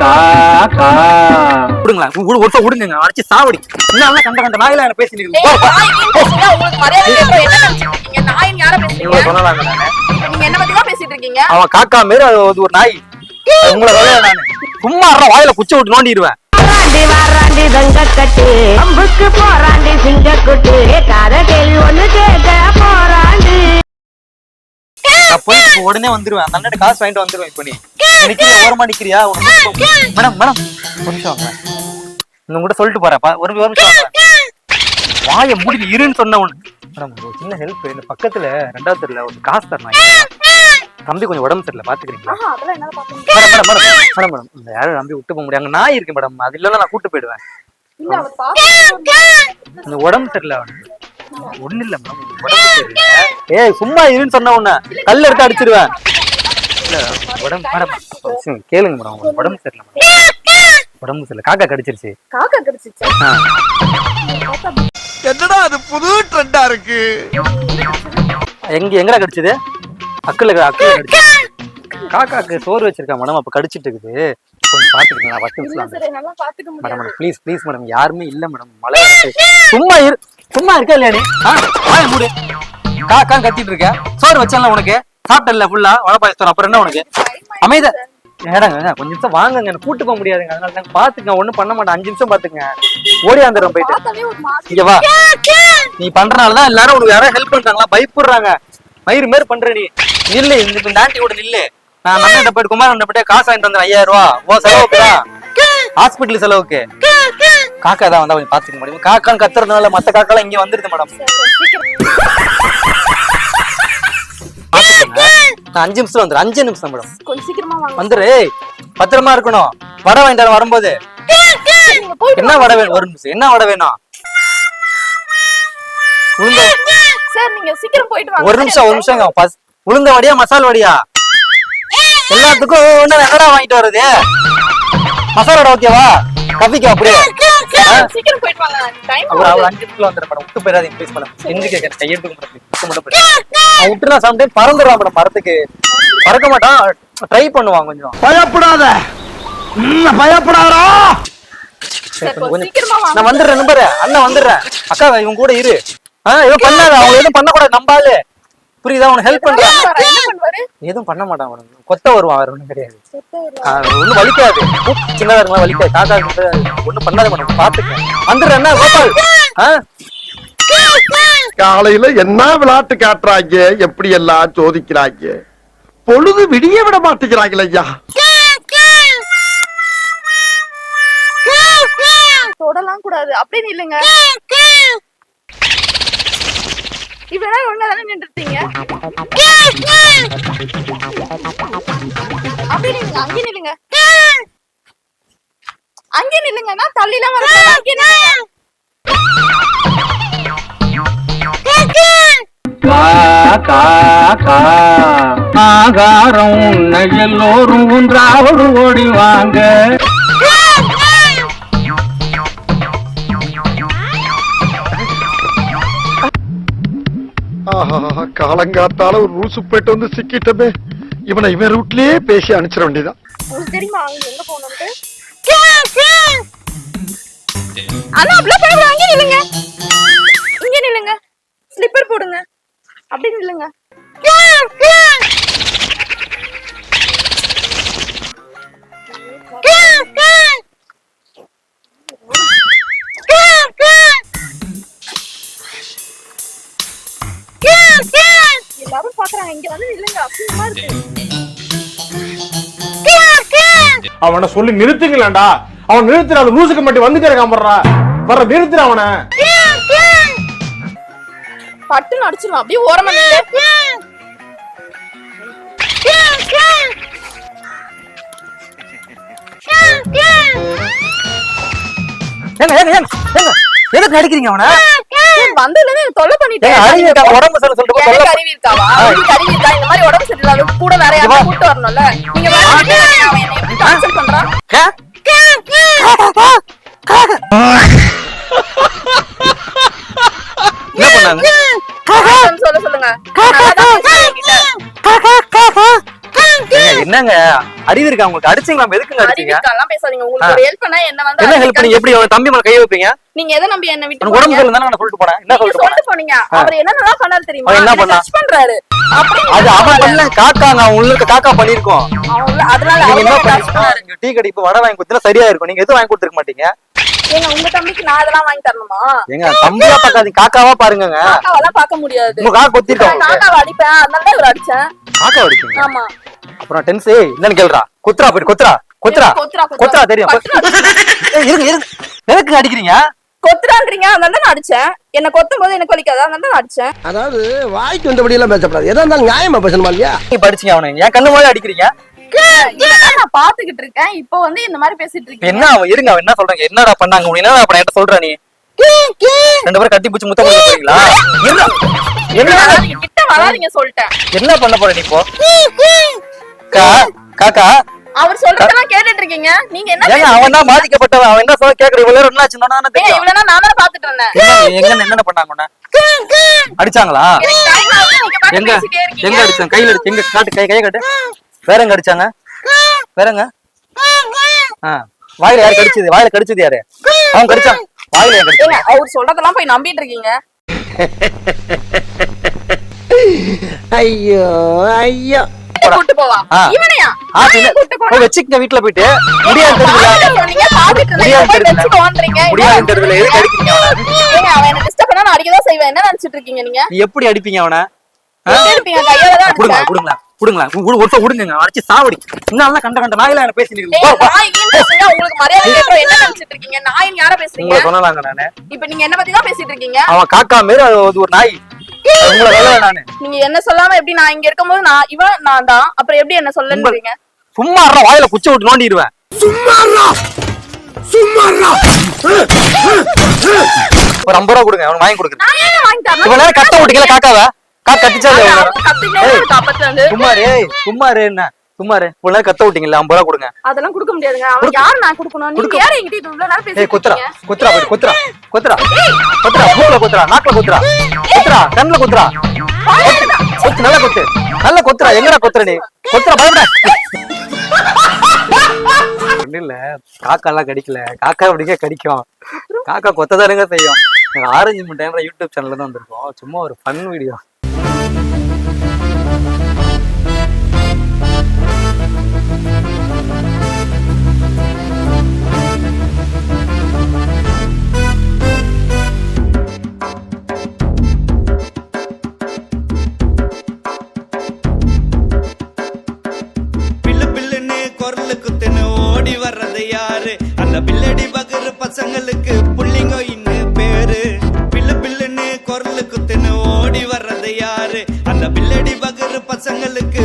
கா கா விடுங்களா ஒரு வருஷம் விடுங்க அடிச்சு சாவடி. என்ன கண்ட கண்ட நாயில என்ன பேசி இருக்கீங்க? அவன் காக்கா மாரி அது ஒரு நாய். உங்களை சும்மா வாயில குச்சி விட்டு நோண்டிடுவேன். வாராண்டி வாராண்டி தங்க கட்டு அம்புக்கு போராண்டி சிங்க குட்டு காத கேள்வி ஒண்ணு கேட்க. நான் இப்ப உடனே வந்துருவேன். அந்த அண்ணன் காசு வாங்கிட்டு வந்துருவேன் இப்ப நீ. நிக்கிறியா? ஓரமா நிக்கிறியா. மேடம் மேடம் ஒரு நிமிஷம் வாங்க இந்த கூட சொல்லிட்டு போறேன். பா- ஒரு நிமிஷம் வாங்க வாய மூடி இருன்னு சொன்ன உடனே மேடம் ஒரு சின்ன ஹெல்ப் இந்த பக்கத்துல ரெண்டாவது தெருல ஒரு காசு தரணும் தம்பி கொஞ்சம் உடம்பு சரியில்லை பாத்துக்கிறீங்களா. Madam madam madam madam madam. இந்த யாரும் நம்பி விட்டு போக முடியாது. அங்க நாய் இருக்கு மேடம். அது இல்லைன்னா நான் கூட்டு போயிடுவேன். இந்த உடம்பு சரியில்லை அவனுக்கு. ஒண்ணு இல்ல மேடம் உடம்பு சரியில்லை. ஏய் சும்மா இருன்னு சொன்ன உடனே கல் எடுத்து அடிச்சிருவேன். இல்ல உடம்பு மேடம் கேளுங்க மேடம் உடம்பு சரியில்லை மேடம் உடம்பு சரியில்லை. காக்கா கடிச்சிருச்சு. காக்கா கடிச்சிச்சா? ஆ. என்னடா அது புது ட்ரெண்டா இருக்கு? எங்க எங்கடா கடிச்சது? அக்குல அக்குல காக்காக்கு சோறு வச்சிருக்கா மேடம் அப்ப கடிச்சிட்டு இருக்குது. கொஞ்சம் பாத்துக்கீங்களா பத்து இல்ல நிமிஷம் சார், என்னால பார்த்துக்க madam. Madam please please madam யாருமே இல்ல மேடம் மழை. சும்மா இரு சும்மா இருக்கா இல்லையா நீ மூடு. காக்கா கத்திட்டு இருக்க. சோறு வச்சல உனக்கு? சாப்பிட்டல ஃபுல்லா வடை பாயசம் அப்புறம் என்ன உனக்கு? அமைத. ஏடாங்க கொஞ்சம் நிமிஷம் வாங்குங்க. கூட்டு போக முடியாதுங்க. அதனால தாங்க பாத்துங்க ஒண்ணும் பண்ண மாட்டேன். அஞ்சு நிமிஷம் பாத்துங்க ஓடி வந்துடுறோம் போயிட்டு. இங்க வா. நீ பண்றனாலதான் எல்லாரும் உனக்கு யாராவது ஹெல்ப் பண்றாங்களா? பயப்படுறாங்க. மயிறு மாரி பண்ற நீ. நில்லு. இந்த ஆண்டி கூட நில்லு. நான் அண்ணன் போயிட்டு குமார் போயிட்டு காசு வாங்கிட்டு வந்தேன் ஐயாயிரம் ரூபா. ஓ செலவுக்கு ஹாஸ்பிட்டல் செலவுக்கு. காக்கா தான் வந்தா கொஞ்சம் பாத்துக்க முடியும்? காக்கான்னு கத்துறதுனால மத்த காக்காலாம் இங்க வந்துருது மேடம் அஞ்சு நிமிஷம் வந்துடும் அஞ்சு நிமிஷம் மேடம் கொஞ்சம் சீக்கிரமா வந்துரு. பத்திரமா இருக்கணும். வடை வாங்கிட்டு வரும்போது. என்ன வடை வேணும்? ஒரு நிமிஷம். என்ன வடை வேணும்? உளுந்த சார் நீங்க சீக்கிரம் போயிட்டு வாங்க. ஒரு நிமிஷம் ஒரு நிமிஷம். உளுந்த வடியா மசால் வடியா? எல்லாத்துக்கும் வாங்கிட்டு வருது மசாலா வடை ஓகேவா? கஃபிக்கு அப்படியே? சீக்கிரம் போயிட்டு வாங்க டைம் அவர் அவர் அஞ்சு நிமிஷம் வந்துடும் மேடம். விட்டு செஞ்சு கேட்கறேன் கையெடுத்துக்க மேடம் விட்டு மட்டும் போயிடு. அவன் விட்டுனா சம்டைம் பறந்துடுவான் மேடம் மரத்துக்கு. பறக்க மாட்டான். ட்ரை பண்ணுவான் கொஞ்சம். பயப்படாத. வாங்க நான் வந்துடுறேன் நம்பரு அண்ணன் வந்துடுறேன். அக்கா இவன் கூட இரு. ஆ எதுவும் பண்ணாத. அவன் எதுவும் பண்ணக்கூடாது நம்பாளு புரியுதா? உனக்கு ஹெல்ப் பண்றான். எதுவும் பண்ண மாட்டான் அவனுக்கு கொத்த வருவான் ஒண்ணும் கிடையாது. ஒண்ணும் வலிக்காது. சின்னதா இருந்தா வலிக்காது. கிட்ட ஒண்ணும் பண்ணாத மேடம் பாத்துக்க. வந்துடுறேன் என்ன கோபால். ஆ? காலையில என்ன விளையாட்டு காட்டுறாங்க? எப்படி எல்லாம் சோதிக்கிறாங்க? பொழுது விடிய விட மாட்டேங்கிறாங்களே ஐயா. தொடலாம் கூடாது. அப்படியே நில்லுங்க. இவ்வளவு நேரம் ஒழுங்கா தானே நின்றுட்டீங்க அப்படி நில்லுங்க. அங்கே நில்லுங்க அங்கே நில்லுங்கன்னா தள்ளிலாம் வர நில்லுங்க. கா கா கா ஆகாரம் உண்ண எல்லோரும் ஒன்றாவது ஓடி காலங்காத்தால ஒரு ரூசு போயிட்டு வந்து சிக்கிட்டமே. இவனை இவன் ரூட்லயே பேசி அனுப்பிச்சிட வேண்டியதான் தெரியுமா அவங்க எங்க போகணும்ட்டு அண்ணா அப்படியே போய் அங்கே நில்லுங்க. இங்க நில்லுங்க. ஸ்லிப்பர் போடுங்க. அப்படி நில்லுங்க. அசிங்கமா இருக்கு அவனை சொல்லி நிறுத்துங்களேன்டா. அவன் நிறுத்துற அந்த லூசுக்கு மட்டும் வந்து கிடக்காமறா வர நிறுத்துற அவனை. பட்டுன்னு அடிச்சிருவான். அப்படியே ஓரமா ஏங்க ஏங்க ஏங்க எதுக்கு நடிக்கிறீங்க அவனை? வந்ததுல இருந்து எனக்கு தொல்லை பண்ணிட்டே ஏங்க அறிவு இருக்கா? இருக்காங்க. உடம்பு சொல்ல சொல்லிட்டு எனக்கு அறிவு இருக்காவா? உங்களுக்கு அறிவு இருக்கா? இந்த மாதிரி உடம்பு சரியில்லாத கூட வேற கூட்டு வரணும்ல. நீங்க வேற எப்படி என்னங்க? அறிவு இருக்கா உங்களுக்கு அடிச்சீங்களா? எதுக்குங்க அடிச்சீங்க? அறிவிக்காலாம் பேசாதீங்க. உங்களுக்கு ஹெல்ப் பண்ணா என்ன வந்து என்ன ஹெல்ப் பண்ணி எப்படி அவன் தம்பி மேல கை வைப்பீங்க? நீங்க எதை நம்பி என்ன விட்டு உடம்பு? சரியில்லை நான் சொல்லிட்டு போனேன். என்ன சொல்லிட்டு போனீங்க. அவர் என்னென்னலாம் பண்ணாரு தெரியுமா? என்ன என்ன பண்ணா? பண்றாரு? அது அவன் பண்ணல காக்காங்க. இருக்க காக்கா பண்ணிருக்கோம் அதனால நீங்க என்ன பண்ணீங்க? டீ கடை இப்ப வடை வாங்கி கொடுத்தா சரியா இருக்கும். நீங்க எதுவும் வாங்கி கொடுத்துருக்க மாட்டீங்க? ஏங்க உங்க தம்பிக்கு நான் அதெல்லாம் வாங்கி தரணுமா? எங்க தம்பியா பார்க்காதீங்க. காக்காவா பாருங்கங்க. காக்காவெல்லாம் பார்க்க முடியாது. உங்க காக்கா நான் கொத்திருக்கோம் காக்காவை அடிப்பேன். அதனால தான் இவர் அடிச்சேன். காக்கா ஆமா. அப்புறம் டென்ஸ் என்னன்னு கேளுடா. கொத்துறா கொத்துறா. கொத்துறா, கொத்துறா. கொத்துறா. தெரியும். ஏய், இருங்க இருங்க. எதுக்கு அடிக்கிறீங்க? கொத்துறான்றீங்க அதனால தான் நான் அடிச்சேன். என்ன கொத்தும் போது எனக்கு வலிக்காது அதனால தான் நான் அடிச்சேன். அதாவது வாய்க்கு வந்தபடி எல்லாம் பேசப்படாது. எதா இருந்தாலும் நியாயமா பேசணுமா இல்லையா? நீங்க படிச்சீங்க அவனை? என் கண்ணு போய் அடிக்கிறீங்க? நான் பாத்துக்கிட்டு இருக்கேன். இப்போ வந்து இந்த மாதிரி பேசிட்டு இருக்கீங்க. என்ன அவன்? இருங்க அவன் என்ன சொல்றாங்க? என்னடா பண்ணாங்க? உன்னை என்னடா பண்ண? என்கிட்ட சொல்ற நீ? ரெண்டு பேரும் கட்டி பிடிச்சி முத்தம் கொடுக்க போறீங்களா என்ன? என்ன கிட்ட வராதீங்க சொல்லிட்டேன். என்ன பண்ண போற நீ இப்போ? கா காக்கா. அவர் சொல்றதெல்லாம் கேட்டுட்டு இருக்கீங்க நீங்க என்ன ஏங்க அவன் தான் பாதிக்கப்பட்டவன். அவன் என்ன சொல்ல கேக்குற? இவ்வளவு என்ன ஆச்சு நானா தெரியும் இவ்வளவு நான் தானே பாத்துட்டு இருந்தேன். என்ன எங்க என்னென்ன பண்ணாங்க? அடிச்சாங்களா? எங்க. எங்க அடிச்சாங்க? கையில அடிச்சு எங்க காட்டு கை கைய காட்டு. வேற எங்க அடிச்சாங்க? வேறங்க ஆ வாயில யாரு கடிச்சது? வாயில கடிச்சது யாரு? அவன் கடிச்சான். வாயில ஏங்க, அவர் சொல்றதெல்லாம் போய் நம்பிட்டு இருக்கீங்க ஐயோ ஐயோ. கூட்டு போவா. இவனையா? வச்சுக்கங்க வீட்டுல போயிட்டு. முடியாது தெரியல. எதுக்கு அடிக்கிறீங்க அவனை? என்ன disturb பண்ணா நான் அடிக்கதான் செய்வேன். என்ன நினைச்சிட்டு இருக்கீங்க நீங்க? எப்படி அடிப்பீங்க அவனை? குடுங்களா. குடுங்களா ஒரு வருஷம் விடுங்க அடிச்சு சாவடி. இன்னும் கண்ட கண்ட நாயில என்ன பேசுங்க, உங்களுக்கு மரியாதை. என்ன நினைச்சிட்டு இருக்கீங்க? நாயின்னு யாரை பேசுறீங்க? சொல்லலாங்க நானு. இப்ப நீங்க என்ன பத்தி தான் பேசிட்டு இருக்கீங்க? அவன் காக்கா மாரி அது ஒரு நாய். நீங்க என்ன சொல்லாம எப்படி நான் இங்க இருக்கும்போது நான் இவன் நான் தான். அப்புறம் எப்படி என்ன சொல்லன்றீங்க சும்மா வாயில குச்சி விட்டு நோண்டிடுவேன். ஒரு ஐம்பது ரூபா கொடுங்க அவன் வாங்கி கொடுக்குறேன். நான் ஏன் வாங்கி நேரம் கத்த விட்டீங்களா காக்காவ? காக்கா இருந்து. சும்மாரு சும்மாரு என்ன? சும்மாரு நேரம் கத்த விட்டீங்களா ஐம்பது ரூபா கொடுங்க. அதெல்லாம் கொடுக்க முடியாதுங்க. அவன் யாரு நான் கொடுக்கணும்? நீங்க யாரு என்கிட்ட இவ்வளவு நேரம் ஏய் பேசிட்டு குத்துறா குத்துறா போய் குத்துறா. குத்துறா. குத்துறா. மூக்குல குத்துறா. நாக்குல குத்துறா. குத்துறா. கண்ணுல குத்துறா. குத்து நல்லா குத்து. நல்லா குத்துறா. எங்கடா குத்துற நீ? குத்துறா பயப்பட. இல்ல. காக்கா எல்லாம் கடிக்கல. காக்கா அப்படிங்க கடிக்கும்? காக்கா கொத்ததானுங்க செய்யும். ஆரஞ்சு மிட்டாய்ன்ற யூடியூப் சேனல்ல தான் வந்திருக்கோம். சும்மா ஒரு ஃபன் வீடியோ பசங்களுக்கு புள்ளிங்கோ பேரு. பில்லு பில்லுன்னு குரலு குத்துன்னு ஓடி வர்றது யாரு? அந்த பில்லடி பகரு பசங்களுக்கு